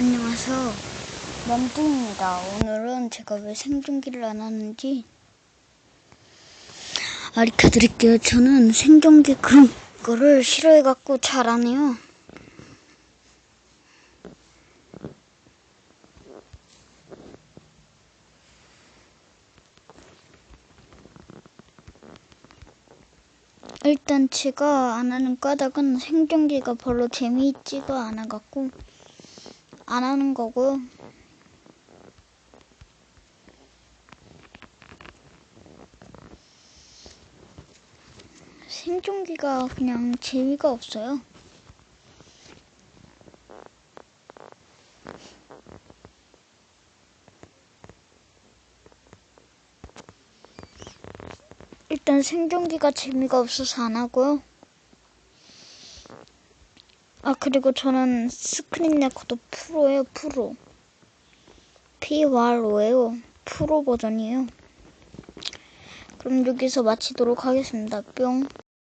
안녕하세요. 맘뚱입니다. 오늘은 제가 왜 생존기를 안 하는지 알려드릴게요. 저는 생존기 그런 거를 싫어해갖고 잘 안 해요. 일단 제가 안 하는 까닭은 생존기가 별로 재미있지가 않아갖고 안 하는 거고요. 생존기가 그냥 재미가 없어요. 일단 생존기가 재미가 없어서 안 하고요. 아 그리고 저는 스크린 레코더 프로예요 프로. PRO예요. 프로 버전이에요. 그럼 여기서 마치도록 하겠습니다. 뿅